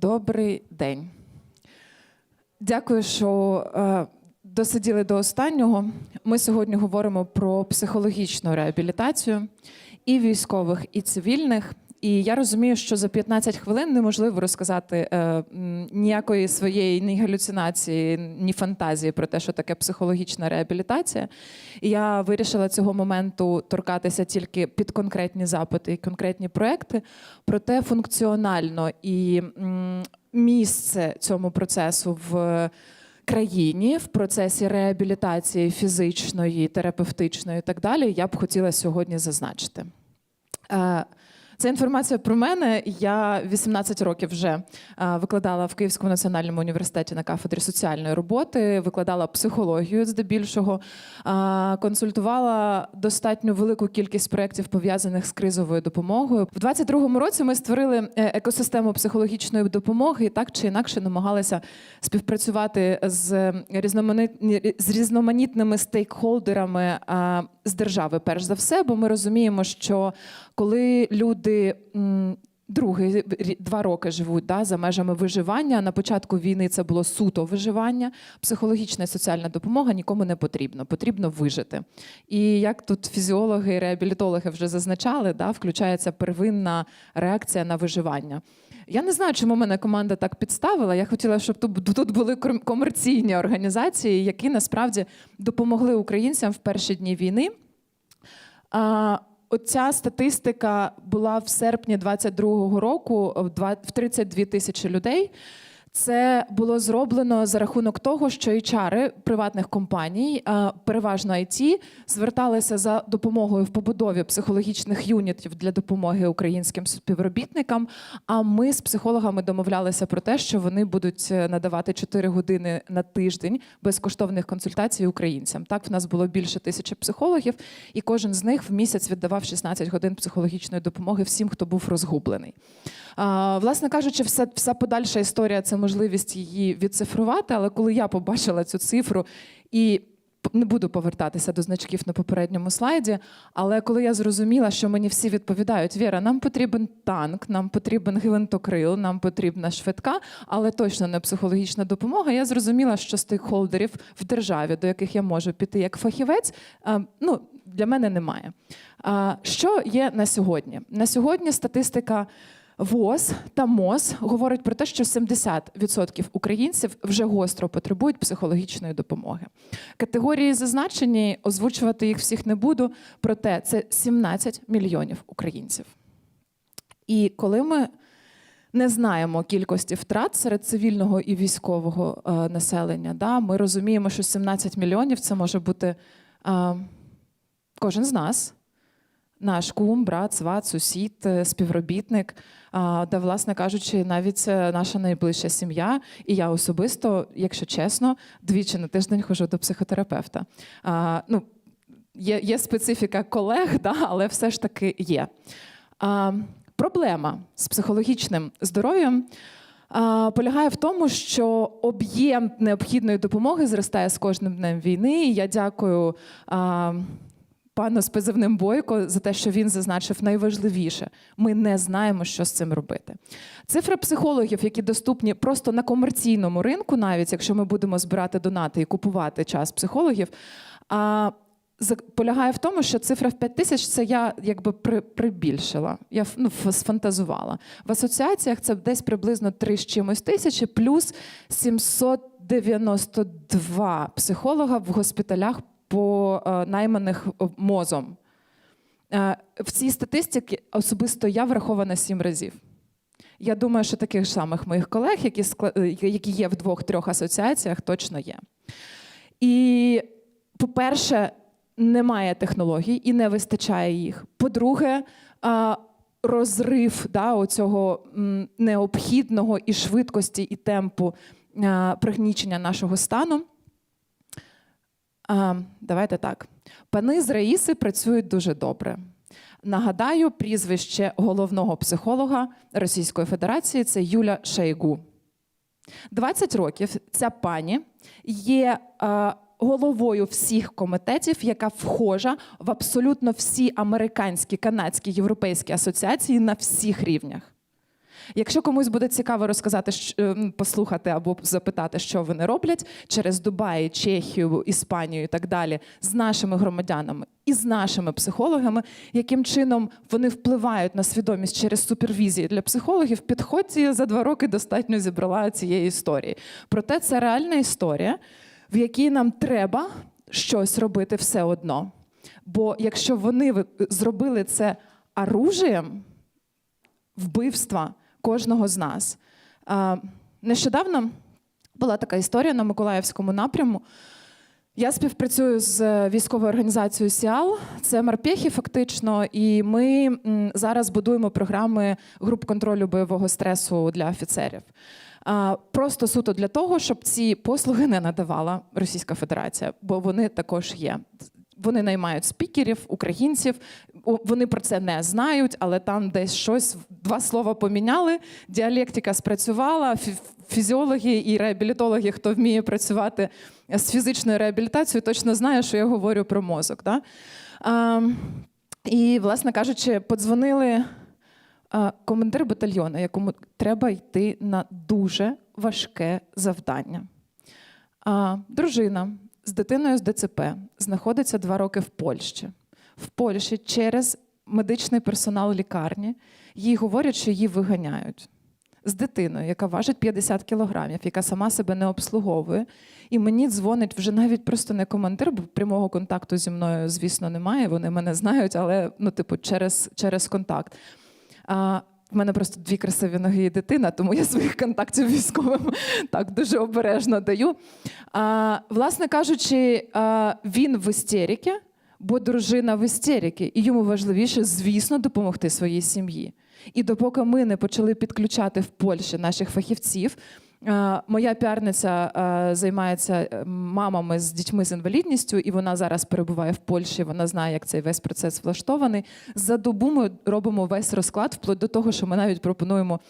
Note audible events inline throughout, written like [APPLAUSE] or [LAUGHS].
Добрий день. Дякую, що е, досиділи до останнього. Ми сьогодні говоримо про психологічну реабілітацію і військових, і цивільних. І я розумію, що за 15 хвилин неможливо розказати е, ніякої своєї ні галюцинації, ні фантазії про те, що таке психологічна реабілітація. І я вирішила цього моменту торкатися тільки під конкретні запити і конкретні проекти, проте функціонально і м, місце цьому процесу в країні в процесі реабілітації фізичної, терапевтичної і так далі, я б хотіла сьогодні зазначити. Це інформація про мене. Я 18 років вже викладала в Київському національному університеті на кафедрі соціальної роботи, викладала психологію здебільшого, консультувала достатньо велику кількість проєктів, пов'язаних з кризовою допомогою. В 22-му році ми створили е, екосистему психологічної допомоги і так чи інакше намагалися співпрацювати з з різноманітними стейкхолдерами з держави, перш за все, бо ми розуміємо, що коли люди. М, Другий два роки живуть да, за межами виживання. На початку війни це було суто виживання. Психологічна і соціальна допомога нікому не потрібно. Потрібно вижити. І як тут фізіологи і реабілітологи вже зазначали, да, включається первинна реакція на виживання. Я не знаю, чому мене команда так підставила. Я хотіла, щоб тут, були ком- комерційні організації, які насправді допомогли українцям в перші дні війни. Оця статистика була в серпні 22-го року в 32 тисячі людей. Це було зроблено за рахунок того, що HR приватних компаній, а, переважно IT, зверталися за допомогою в побудові психологічних юнітів для допомоги українським співробітникам. А ми з психологами домовлялися про те, що вони будуть е, надавати 4 години на тиждень безкоштовних консультацій українцям. Так, в нас було більше тисячі психологів, і кожен з них в місяць віддавав 16 годин психологічної допомоги всім, хто був розгублений. Власне кажучи, вся, вся подальша історія це можливість її відцифрувати. Але коли я побачила цю цифру і не буду повертатися до значків на попередньому слайді, але коли я зрозуміла, що мені всі відповідають: Віра, нам потрібен танк, нам потрібен гвинтокрил, нам потрібна швидка, але точно не психологічна допомога. Я зрозуміла, що стейкхолдерів в державі, до яких я можу піти як фахівець, ну для мене немає. Що є на сьогодні? На сьогодні статистика. ВОЗ та МОЗ говорить про те, що 70% українців вже гостро потребують психологічної допомоги. Категорії зазначені, озвучувати їх всіх не буду, проте це 17 мільйонів українців. І коли ми не знаємо кількості втрат серед цивільного і військового е, населення, да, ми розуміємо, що 17 мільйонів це може бути е, кожен з нас наш кум, брат, сват, сусід, е, співробітник, та, власне кажучи, навіть е, наша найближча сім'я. І я особисто, якщо чесно, двічі на тиждень ходжу до психотерапевта. Ну, є, є специфіка колег, да, але все ж таки є. Проблема з психологічним здоров'ям. Полягає в тому, що об'єм необхідної допомоги зростає з кожним днем війни. І я дякую пану з позивним Бойко за те, що він зазначив найважливіше. Ми не знаємо, що з цим робити. Цифра психологів, які доступні просто на комерційному ринку, навіть якщо ми будемо збирати донати і купувати час психологів. А, полягає в тому, що цифра в 5 тисяч це я якби при, прибільшила. Я ну, сфантазувала. В асоціаціях це десь приблизно 3 з чимось тисячі, плюс 792 психолога в госпіталях найманих е, мозом. Е, в цій статистиці особисто я врахована 7 разів. Я думаю, що таких самих моїх колег, які, е, які є в двох-трьох асоціаціях, точно є. І, по-перше, немає технологій і не вистачає їх. По-друге, розрив да, оцього необхідного і швидкості, і темпу пригнічення нашого стану. А, давайте так. Пани з Раїси працюють дуже добре. Нагадаю, прізвище головного психолога Російської Федерації це Юля Шейгу. 20 років ця пані є е, головою всіх комітетів, яка вхожа в абсолютно всі американські, канадські, європейські асоціації на всіх рівнях. Якщо комусь буде цікаво розказати, е, послухати або запитати, що вони роблять через Дубай, Чехію, Іспанію і так далі, з нашими громадянами і з нашими психологами, яким чином вони впливають на свідомість через супервізії для психологів, підходьте я за два роки достатньо зібрала цієї історії. Проте це реальна історія, в якій нам треба щось робити все одно. Бо якщо вони зробили це оружієм вбивства кожного з нас. Нещодавно була така історія на Миколаївському напряму. Я співпрацюю з е, військовою організацією Сіал, це Марпєхи, фактично, і ми зараз будуємо програми груп контролю бойового стресу для офіцерів. Просто суто для того, щоб ці послуги не надавала Російська Федерація, бо вони також є. Вони наймають спікерів, українців. Вони про це не знають, але там десь щось два слова поміняли. Діалектика спрацювала. Фізіологи і реабілітологи, хто вміє працювати з фізичною реабілітацією, точно знає, що я говорю про мозок. Да? А, і, власне кажучи, подзвонили командир батальйону, якому треба йти на дуже важке завдання. А, дружина з дитиною з ДЦП знаходиться два роки в Польщі. В Польщі через медичний персонал лікарні їй говорять, що її виганяють. З дитиною, яка важить 50 кілограмів, яка сама себе не обслуговує. І мені дзвонить вже навіть просто не командир, бо прямого контакту зі мною, звісно, немає. Вони мене знають, але ну, типу, через, через контакт. А, в мене просто дві красиві ноги і дитина, тому я своїх контактів військовим так дуже обережно даю. А, власне кажучи, а, він в істеріки, бо дружина в істеріки, і йому важливіше, звісно, допомогти своїй сім'ї. І допоки ми не почали підключати в Польщі наших фахівців. Е, Моя піарниця е, займається е, мамами з дітьми з інвалідністю, і вона зараз перебуває в Польщі. Вона знає, як цей весь процес влаштований. За добу ми робимо весь розклад, вплоть до того, що ми навіть пропонуємо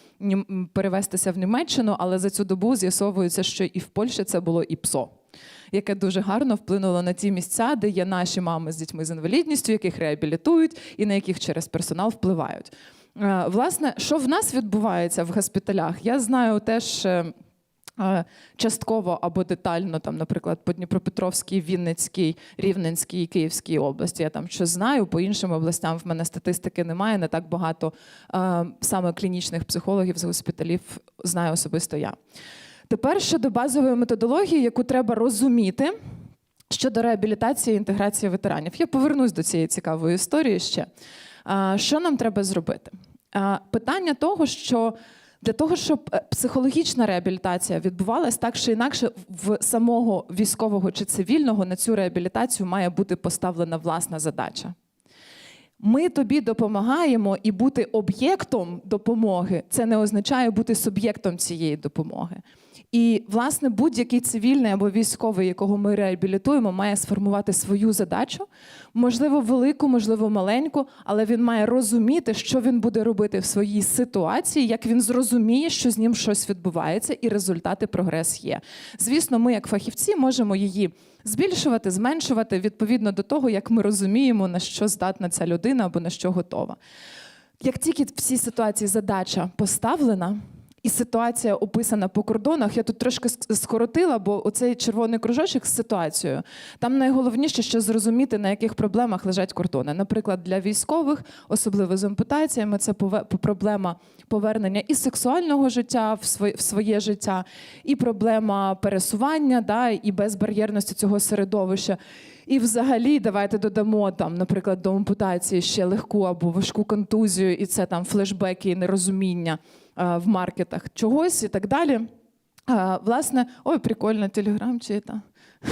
перевестися в Німеччину, але за цю добу з'ясовується, що і в Польщі це було і ПСО. Яке дуже гарно вплинуло на ті місця, де є наші мами з дітьми з інвалідністю, яких реабілітують і на яких через персонал впливають. Власне, що в нас відбувається в госпіталях, я знаю теж. Е, е, Частково або детально, там, наприклад, по Дніпропетровській, Вінницькій, Рівненській і Київській області. Я там що знаю, по іншим областям в мене статистики немає. Не так багато е, саме клінічних психологів з госпіталів знаю особисто я. Тепер щодо базової методології, яку треба розуміти щодо реабілітації і інтеграції ветеранів. Я повернусь до цієї цікавої історії ще. А, Що нам треба зробити? Питання того, що для того, щоб е, психологічна реабілітація відбувалась так чи інакше, в самого військового чи цивільного на цю реабілітацію має бути поставлена власна задача. Ми тобі допомагаємо і бути об'єктом допомоги це не означає бути суб'єктом цієї допомоги. І, власне, будь-який цивільний або військовий, якого ми реабілітуємо, має сформувати свою задачу, можливо, велику, можливо, маленьку, але він має розуміти, що він буде робити в своїй ситуації, як він зрозуміє, що з ним щось відбувається, і результати прогрес є. Звісно, ми, як фахівці, можемо її збільшувати, зменшувати відповідно до того, як ми розуміємо, на що здатна ця людина або на що готова. Як тільки в цій ситуації задача поставлена, і ситуація описана по кордонах, я тут трошки ск- скоротила, бо оцей червоний кружочок з ситуацією. Там найголовніше, що зрозуміти, на яких проблемах лежать кордони. Наприклад, для військових, особливо з ампутаціями, це проблема повернення і сексуального життя в своє, своє життя, і проблема пересування, да, і безбар'єрності цього середовища. І взагалі давайте додамо там, наприклад, до ампутації ще легку або важку контузію, і це там флешбеки і нерозуміння в маркетах чогось і так далі. Е, власне, ой, прикольно, телеграм чи та. [LAUGHS]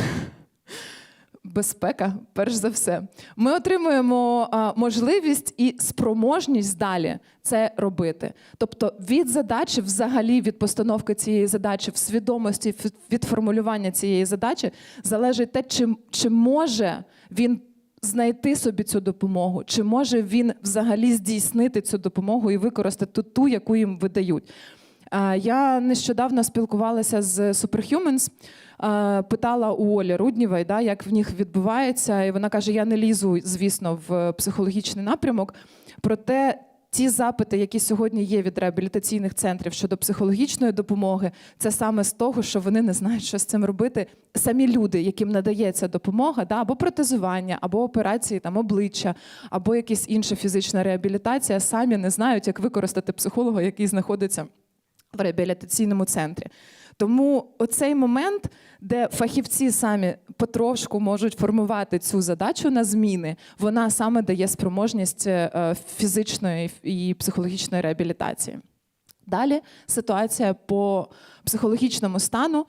Безпека, перш за все. Ми отримуємо а, можливість і спроможність далі це робити. Тобто від задачі, взагалі від постановки цієї задачі, в свідомості від- від формулювання цієї задачі залежить те, чи, чи може він знайти собі цю допомогу, чи може він взагалі здійснити цю допомогу і використати ту, яку їм видають. Я нещодавно спілкувалася з Superhumans, питала у Олі Руднєвої, да, як в них відбувається, і вона каже: я не лізу, звісно, в психологічний напрямок. Проте ті запити, які сьогодні є від реабілітаційних центрів щодо психологічної допомоги, це саме з того, що вони не знають, що з цим робити. Самі люди, яким надається допомога, да, або протезування, або операції там обличчя, або якась інша фізична реабілітація, самі не знають, як використати психолога, який знаходиться в реабілітаційному центрі. Тому оцей момент, де фахівці самі потрошку можуть формувати цю задачу на зміни, вона саме дає спроможність е, фізичної і психологічної реабілітації. Далі ситуація по психологічному стану.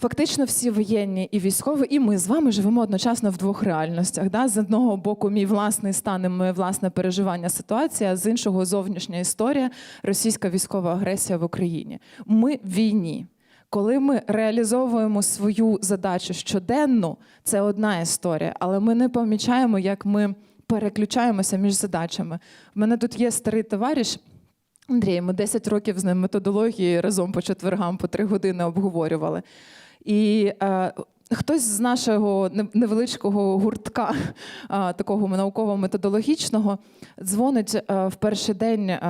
Фактично всі воєнні і військові, і ми з вами живемо одночасно в двох реальностях. Да? З одного боку, мій власний стан і моє власне переживання ситуації, а з іншого зовнішня історія російська військова агресія в Україні. Ми в війні. Коли ми реалізовуємо свою задачу щоденну, це одна історія, але ми не помічаємо, як ми переключаємося між задачами. У мене тут є старий товариш. Андрій, ми 10 років з ним методології разом по четвергам по три години обговорювали. І е, хтось з нашого невеличкого гуртка, такого науково-методологічного, дзвонить е, в перший день е,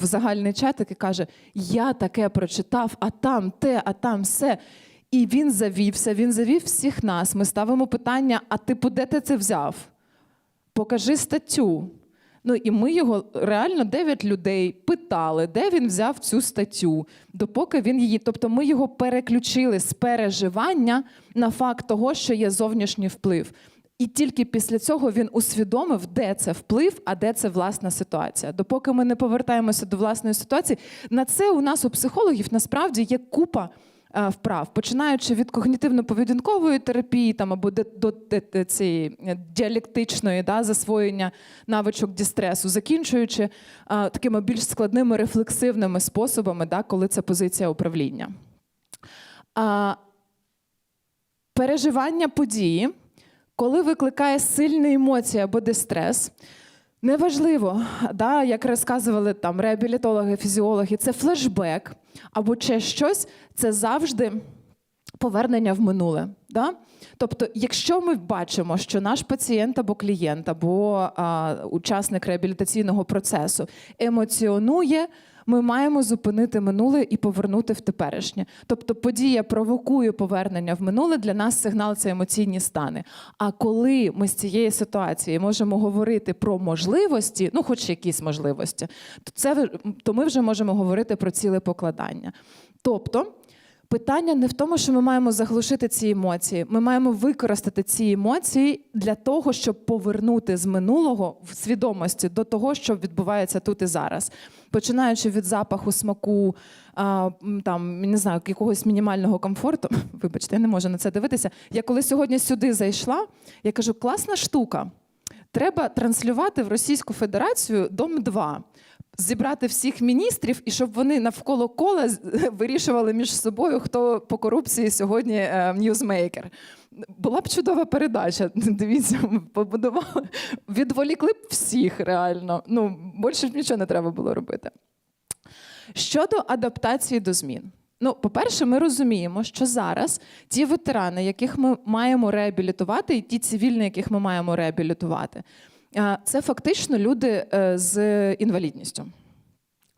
в загальний чатик і каже: Я таке прочитав, а там те, а там все. І він завівся, він завів всіх нас. Ми ставимо питання: а типу, де ти це взяв? Покажи статтю. Ну і ми його реально дев'ять людей питали, де він взяв цю статтю, допоки він її. Тобто ми його переключили з переживання на факт того, що є зовнішній вплив. І тільки після цього він усвідомив, де це вплив, а де це власна ситуація. Допоки ми не повертаємося до власної ситуації, на це у нас у психологів насправді є купа вправ, починаючи від когнітивно-поведінкової терапії, там або до цієї е, діалектичної да, засвоєння навичок дістресу, закінчуючи е, такими більш складними рефлексивними способами, да, коли це позиція управління. А, переживання події, коли викликає сильні емоції або дистрес. Неважливо, да, як розказували там реабілітологи, фізіологи, це флешбек або ще щось, це завжди повернення в минуле. Да? Тобто, якщо ми бачимо, що наш пацієнт або клієнт, або а, учасник реабілітаційного процесу емоціонує, ми маємо зупинити минуле і повернути в теперішнє. Тобто подія провокує повернення в минуле. Для нас сигнал це емоційні стани. А коли ми з цієї ситуації можемо говорити про можливості, ну хоч якісь можливості, то це то ми вже можемо говорити про ціле покладання. Тобто. Питання не в тому, що ми маємо заглушити ці емоції. Ми маємо використати ці емоції для того, щоб повернути з минулого в свідомості до того, що відбувається тут і зараз. Починаючи від запаху, смаку, а, там не знаю, якогось мінімального комфорту. [LAUGHS] Вибачте, я не можу на це дивитися. Я коли сьогодні сюди зайшла, я кажу, класна штука. Треба транслювати в Російську Федерацію дом 2 зібрати всіх міністрів і щоб вони навколо кола [LAUGHS] вирішували між собою, хто по корупції сьогодні е, ньюзмейкер. Була б чудова передача. [LAUGHS] Дивіться, побудували. Відволікли б всіх реально. Ну, більше нічого не треба було робити. Щодо адаптації до змін. Ну, по-перше, ми розуміємо, що зараз ті ветерани, яких ми маємо реабілітувати, і ті цивільні, яких ми маємо реабілітувати, це фактично люди е, з інвалідністю.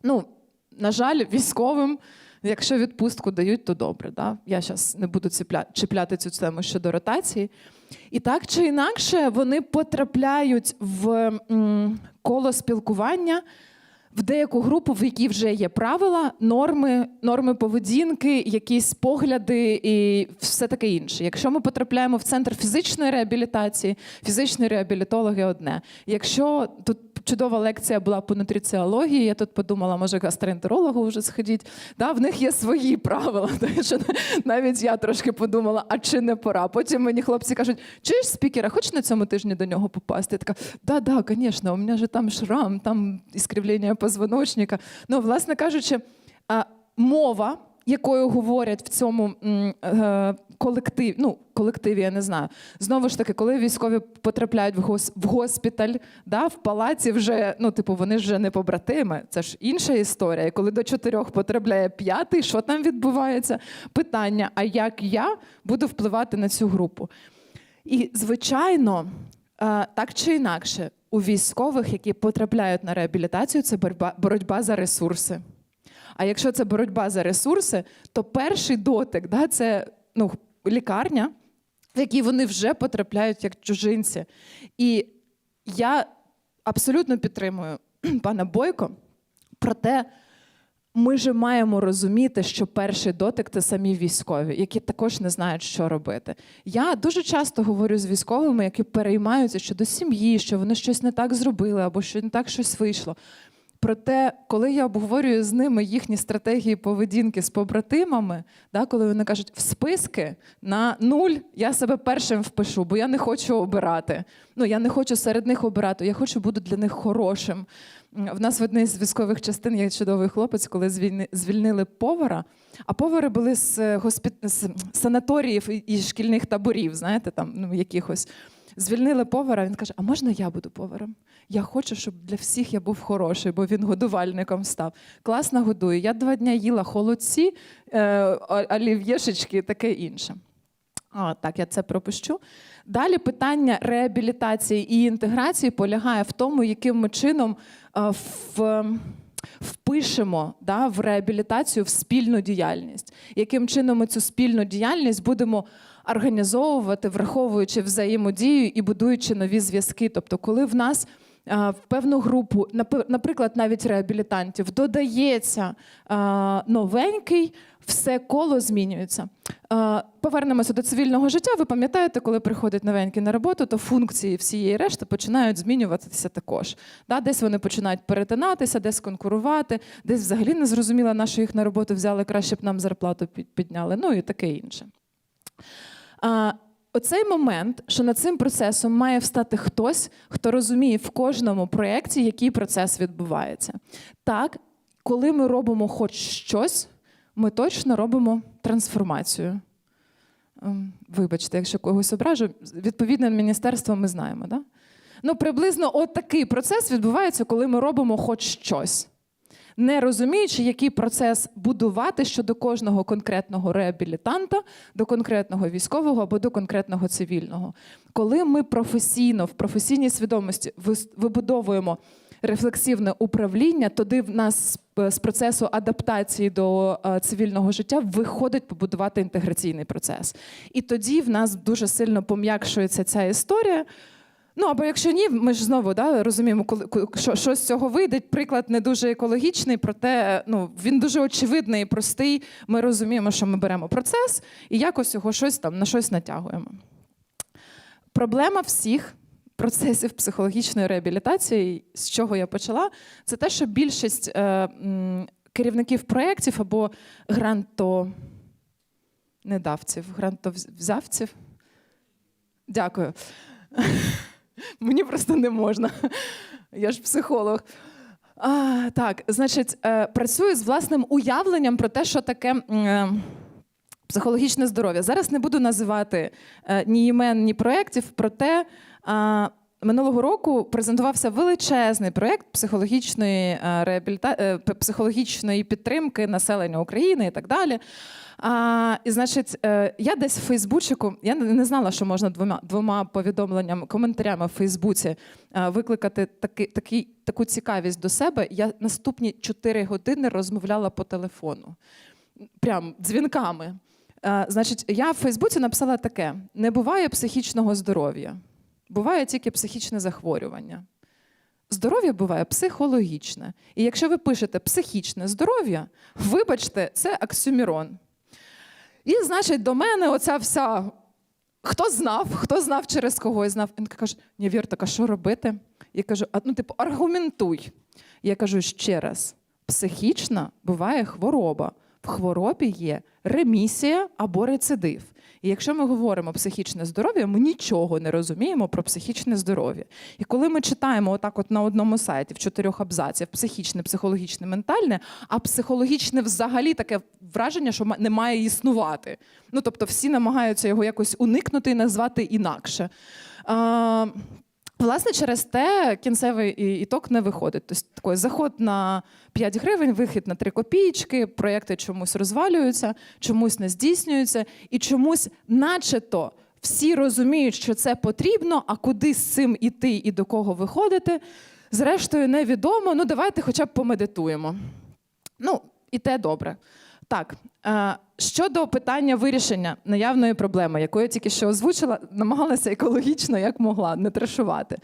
Ну, на жаль, військовим, якщо відпустку дають, то добре. Да? Я зараз не буду чіпляти цю тему щодо ротації. І так чи інакше, вони потрапляють в коло спілкування в деяку групу, в якій вже є правила, норми, норми поведінки, якісь погляди і все таке інше. Якщо ми потрапляємо в центр фізичної реабілітації, фізичні реабілітологи одне. Якщо тут чудова лекція була по нутриціології, я тут подумала, може гастроентерологу вже сходіть. Да, в них є свої правила. [LAUGHS] Що навіть я трошки подумала, а чи не пора? Потім мені хлопці кажуть, чуєш спікера, хочеш на цьому тижні до нього попасти? Я така, да, да, звісно, у мене ж там шрам, там іскривлення позвоночника. Ну, власне кажучи, мова, якою говорять в цьому е, колективі, ну, колективі, я не знаю. Знову ж таки, коли військові потрапляють в, гос, в госпіталь, да, в палаці вже, ну, типу, вони ж вже не побратими, це ж інша історія. І коли до чотирьох потрапляє п'ятий, що там відбувається? Питання: а як я буду впливати на цю групу? І, звичайно, е, так чи інакше, у військових, які потрапляють на реабілітацію, це боротьба, за ресурси. А якщо це боротьба за ресурси, то перший дотик да, це ну, лікарня, в якій вони вже потрапляють як чужинці. І я абсолютно підтримую [CLEARS THROAT] пана Бойко, проте ми ж маємо розуміти, що перший дотик це самі військові, які також не знають, що робити. Я дуже часто говорю з військовими, які переймаються щодо сім'ї, що вони щось не так зробили або що не так щось вийшло. Проте, коли я обговорюю з ними їхні стратегії поведінки з побратимами, да, коли вони кажуть, в списки на нуль я себе першим впишу, бо я не хочу обирати. Ну, я не хочу серед них обирати, я хочу бути для них хорошим. В нас в одній з військових частин є чудовий хлопець, коли звільнили повара, а повари були з, е, госпі... з санаторіїв і- шкільних таборів, знаєте, там ну, якихось. Звільнили повара, він каже: А можна я буду поваром? Я хочу, щоб для всіх я був хороший, бо він годувальником став. Класно годує. Я два дня їла холодці, е, олів'єшечки і таке інше. А, так, я це пропущу. Далі питання реабілітації і інтеграції полягає в тому, яким ми чином е, в, впишемо да, в реабілітацію в спільну діяльність, яким чином ми цю спільну діяльність будемо організовувати, враховуючи взаємодію і будуючи нові зв'язки. Тобто, коли в нас в певну групу, наприклад, навіть реабілітантів, додається новенький, все коло змінюється. Повернемося до цивільного життя. Ви пам'ятаєте, коли приходить новенький на роботу, то функції всієї решти починають змінюватися також. Десь вони починають перетинатися, десь конкурувати, десь взагалі не зрозуміло, на що їх на роботу взяли, краще б нам зарплату підняли, ну і таке інше. А, Оцей момент, що над цим процесом має встати хтось, хто розуміє в кожному проєкті, який процес відбувається. Так, коли ми робимо хоч щось, ми точно робимо трансформацію. Ем, Вибачте, якщо когось ображу, відповідне міністерство ми знаємо. Да? Ну, приблизно от такий процес відбувається, коли ми робимо хоч щось не розуміючи, який процес будувати щодо кожного конкретного реабілітанта, до конкретного військового або до конкретного цивільного. Коли ми професійно, в професійній свідомості вибудовуємо рефлексивне управління, тоді в нас з- з процесу адаптації до е, цивільного життя виходить побудувати інтеграційний процес. І тоді в нас дуже сильно пом'якшується ця історія. Ну або якщо ні, ми ж знову да, розуміємо, коли ко- що, що з цього вийде. Приклад не дуже екологічний, проте ну, він дуже очевидний і простий. Ми розуміємо, що ми беремо процес і якось його щось там на щось натягуємо. Проблема всіх процесів психологічної реабілітації, з чого я почала, це те, що більшість е, керівників проєктів або гранто... недавців, грантовзявців. Дякую. [LAUGHS] Мені просто не можна. Я ж психолог. А, так, значить, е, працюю з власним уявленням про те, що таке е, психологічне здоров'я. Зараз не буду називати е, ні імен, ні проєктів, проте е, минулого року презентувався величезний проєкт психологічної, е, реабіліта... е, психологічної підтримки населення України і так далі. А, і значить, е, я десь в Фейсбучику, я не знала, що можна двома, двома повідомленнями, коментарями в Фейсбуці викликати таки, такий, таку цікавість до себе. Я наступні 4 години розмовляла по телефону, прям дзвінками. Е, Значить, я в Фейсбуці написала таке: не буває психічного здоров'я, буває тільки психічне захворювання. Здоров'я буває психологічне. І якщо ви пишете психічне здоров'я, вибачте, це оксюмірон. І, значить, до мене оця вся. Хто знав, хто знав через когось знав. Він каже: ні, Вір, так а що робити? Я кажу, а ну, типу, аргументуй. Я кажу ще раз: психічна буває хвороба. В хворобі є ремісія або рецидив. І якщо ми говоримо психічне здоров'я, ми нічого не розуміємо про психічне здоров'я. І коли ми читаємо отак, от на одному сайті в чотирьох абзаців психічне, психологічне, ментальне, а психологічне взагалі таке враження, що не має існувати. Ну тобто всі намагаються його якось уникнути і назвати інакше. А, Власне, через те кінцевий іток не виходить. Тобто такий заход на 5 гривень, вихід на 3 копійки, проєкти чомусь розвалюються, чомусь не здійснюються, і чомусь, начебто, всі розуміють, що це потрібно, а куди з цим іти і до кого виходити, зрештою, невідомо. Ну, давайте хоча б помедитуємо. Ну, і те добре. Так, е, щодо питання вирішення наявної проблеми, яку я тільки що озвучила, намагалася екологічно як могла, не трешувати.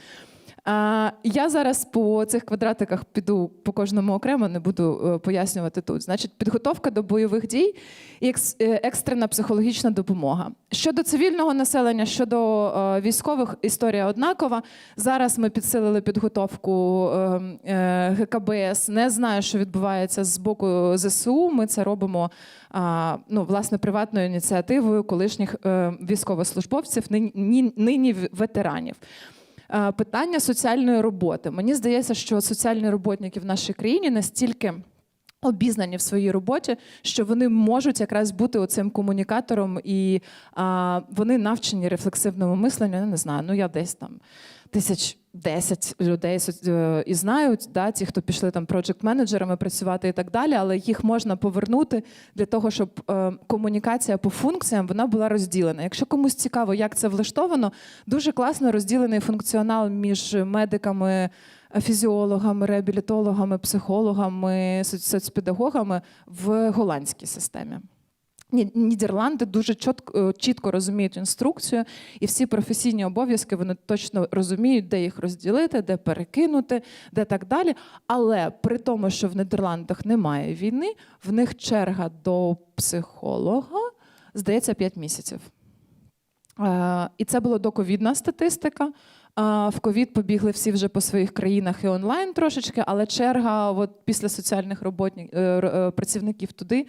Я зараз по цих квадратиках піду по кожному окремо, не буду е, пояснювати тут. Значить, підготовка до бойових дій і е, екстрена психологічна допомога. Щодо цивільного населення, щодо е, військових, історія однакова. Зараз ми підсилили підготовку е, е, ГКБС. Не знаю, що відбувається з боку ЗСУ. Ми це робимо ну, власне приватною ініціативою колишніх е, військовослужбовців, нині, ветеранів. Е, Питання соціальної роботи. Мені здається, що соціальні роботники в нашій країні настільки обізнані в своїй роботі, що вони можуть якраз бути оцим комунікатором, і а, вони навчені рефлексивному мисленню. Я не знаю, ну я десь там тисяч десять людей соц- е, і знають, да, ті, хто пішли там проджект-менеджерами працювати і так далі, але їх можна повернути для того, щоб е, комунікація по функціям вона була розділена. Якщо комусь цікаво, як це влаштовано, дуже класно розділений функціонал між медиками. Фізіологами, реабілітологами, психологами, соцпедагогами в голландській системі. Ні- Нідерланди дуже чітко, е, чітко розуміють інструкцію, і всі професійні обов'язки вони точно розуміють, де їх розділити, де перекинути, де так далі. Але при тому, що в Нідерландах немає війни, в них черга до психолога, здається, 5 місяців. Е, І це була доковідна статистика. Е, В ковід побігли всі вже по своїх країнах і онлайн трошечки, але черга от після соціальних роботні, працівників туди.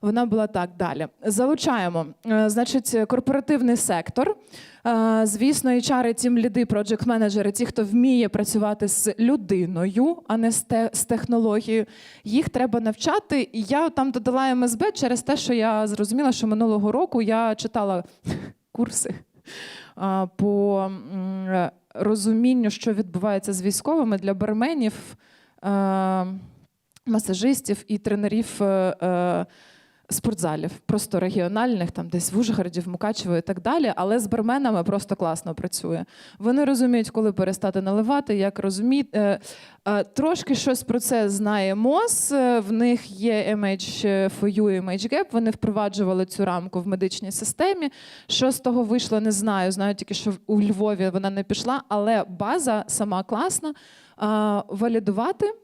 Вона була так далі. Залучаємо. Е, Значить, корпоративний сектор. Е, Звісно, HR, тім ліди, проджект менеджери, ті, хто вміє працювати з людиною, а не з, те, з технологією. Їх треба навчати. І я там додала МСБ через те, що я зрозуміла, що минулого року я читала [LAUGHS] курси по е, розумінню, що відбувається з військовими для барменів, масажистів і тренерів. Спортзалів, просто регіональних, там десь в Ужгороді, в Мукачево і так далі, але з барменами просто класно працює. Вони розуміють, коли перестати наливати, як розуміти. Е, е, трошки щось про це знає МОЗ. е, В них є MH4U і MHGAP, Вони впроваджували цю рамку в медичній системі. Що з того вийшло, не знаю. Знаю тільки, що у Львові вона не пішла, але база сама класна. Валідувати,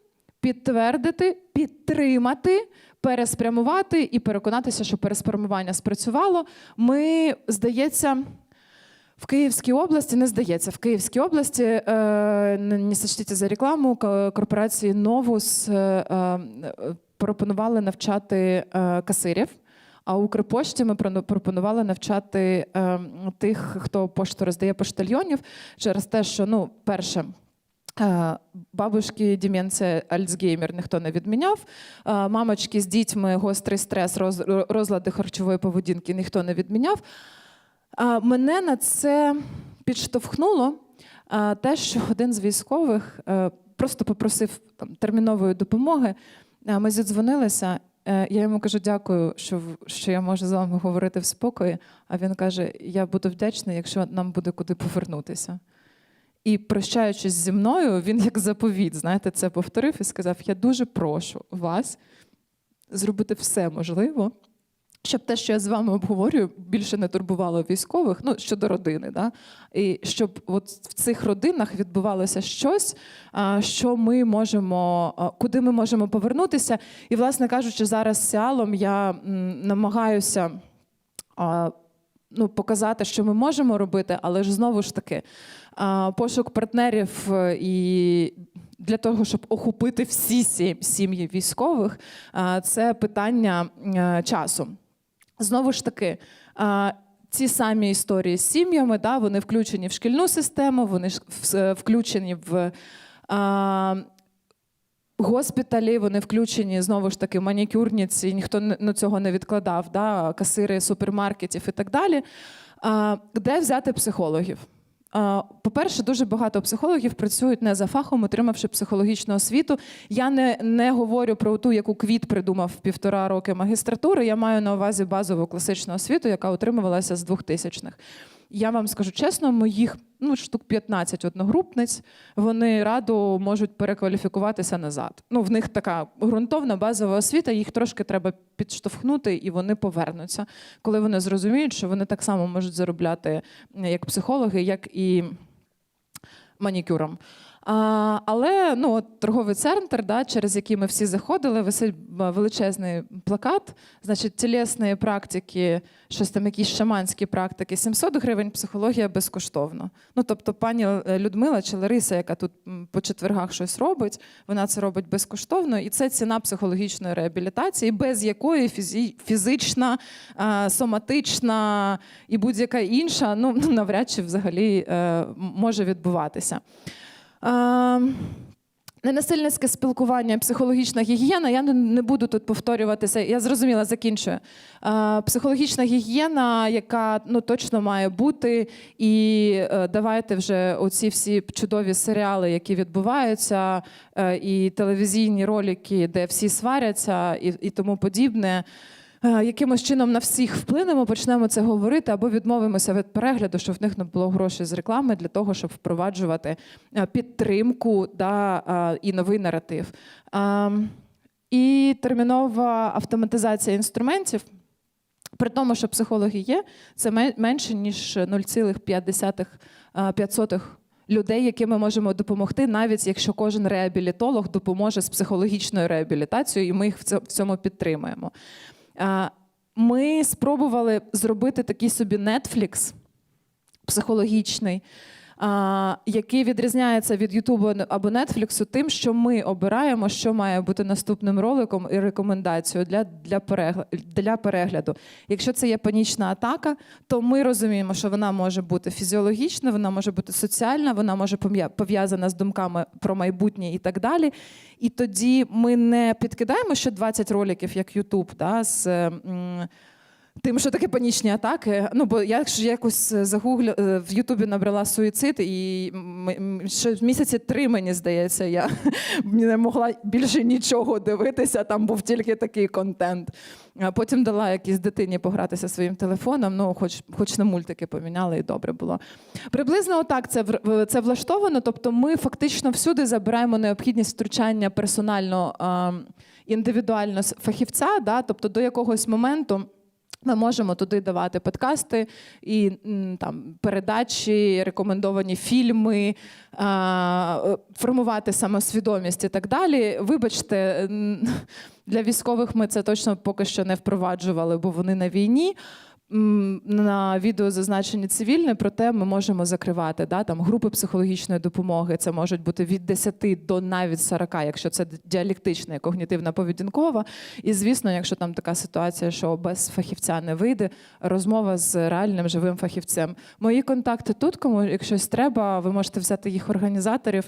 підтвердити, підтримати, переспрямувати і переконатися, що переспрямування спрацювало. Ми, здається. В Київській області не здається. В Київській області е, не не сочтіть за рекламу корпорації Новус е, е, пропонували навчати е, касирів. А Укрпошті ми пропонували навчати е, тих, хто пошту роздає поштальйонів, через те, що ну, перше. Е, Бабушки, деменція, Альцгеймер ніхто не відміняв. Е, Мамочки з дітьми, гострий стрес, роз- розлади харчової поведінки ніхто не відміняв. А, Мене на це підштовхнуло те, що один з військових е, просто попросив там, термінової допомоги. Ми зідзвонилися. е, Я йому кажу, дякую, що, що я можу з вами говорити в спокої. А він каже: Я буду вдячний, якщо нам буде куди повернутися. І прощаючись зі мною, він як заповіт, знаєте, це повторив і сказав: Я дуже прошу вас зробити все можливе, щоб те, що я з вами обговорюю, більше не турбувало військових, ну щодо родини, да? і щоб от в цих родинах відбувалося щось, що ми можемо, куди ми можемо повернутися. І, власне кажучи, зараз Сіалом я намагаюся. Ну, показати, що ми можемо робити, але ж знову ж таки, пошук партнерів е, і для того, щоб охопити всі сім'ї військових, це питання е, часу. Знову ж таки, ці самі історії з сім'ями, да, вони включені в шкільну систему, вони е, включені в госпіталі, вони включені знову ж таки манікюрниці, ніхто ну, цього не відкладав, да, касири супермаркетів і так далі. А, де взяти психологів? По-перше, дуже багато психологів працюють не за фахом, отримавши психологічну освіту. Я не, не говорю про ту, яку квіт придумав півтора роки магістратури. Я маю на увазі базову класичну освіту, яка отримувалася з 2000-х. Я вам скажу чесно, моїх ну, штук 15 одногрупниць, вони радо можуть перекваліфікуватися назад. Ну, в них така ґрунтовна базова освіта, їх трошки треба підштовхнути, і вони повернуться, коли вони зрозуміють, що вони так само можуть заробляти як психологи, як і манікюром. А, але ну, от, торговий центр, да, через який ми всі заходили, висить е, величезний плакат. Значить, тілесні практики, щось там, якісь шаманські практики, 700 гривень, психологія безкоштовно. Ну, тобто, пані е, Людмила чи Лариса, яка тут по четвергах щось робить, вона це робить безкоштовно, і це ціна психологічної реабілітації, без якої фізі- фізична, е, соматична і будь-яка інша, ну [LAUGHS] навряд чи взагалі е, м- може відбуватися. Е, Ненасильницьке спілкування, психологічна гігієна. Я не, не буду тут повторюватися. Я зрозуміла, закінчую. Е, психологічна гігієна, яка ну точно має бути, і е, давайте вже оці всі чудові серіали, які відбуваються, е, і телевізійні ролики, де всі сваряться, і, і тому подібне. Е, Якимось чином на всіх вплинемо, почнемо це говорити або відмовимося від перегляду, щоб в них не було грошей з реклами для того, щоб впроваджувати е, підтримку да, е, і новий наратив. Ем, І термінова автоматизація інструментів. При тому, що психологи є, це менше ніж 0,5 людей, яким ми можемо допомогти, навіть якщо кожен реабілітолог допоможе з психологічною реабілітацією, і ми їх в цьому підтримуємо. А, Ми спробували зробити такий собі Netflix психологічний, який відрізняється від Ютубу або Нетфліксу тим, що ми обираємо, що має бути наступним роликом і рекомендацією для, для, перегла- для перегляду. Якщо це є панічна атака, то ми розуміємо, що вона може бути фізіологічна, вона може бути соціальна, вона може пов'язана з думками про майбутнє і так далі. І тоді ми не підкидаємо ще 20 роликів, як Ютуб, да, з. Тим, що таке панічні атаки. Ну, бо я ж якось загуглю е, в Ютубі набрала суїцид, і ще місяці три, мені здається, я [LAUGHS] не могла більше нічого дивитися, там був тільки такий контент. А потім дала якійсь дитині погратися своїм телефоном, ну, хоч, хоч на мультики поміняли, і добре було. Приблизно отак це, це влаштовано. Тобто ми фактично всюди забираємо необхідність втручання персонально, індивідуально фахівця, да? тобто до якогось моменту. Ми можемо туди давати подкасти і там передачі, рекомендовані фільми, е, формувати самосвідомість і так далі. Вибачте, [LAUGHS] для військових ми це точно поки що не впроваджували, бо вони на війні. На відео зазначені цивільне, проте ми можемо закривати да, там, групи психологічної допомоги. Це можуть бути від 10 до навіть 40, якщо це діалектична і когнітивна поведінкова. І звісно, якщо там така ситуація, що без фахівця не вийде, розмова з реальним живим фахівцем. Мої контакти тут, кому якщо треба, ви можете взяти їх організаторів.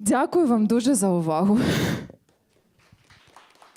Дякую вам дуже за увагу.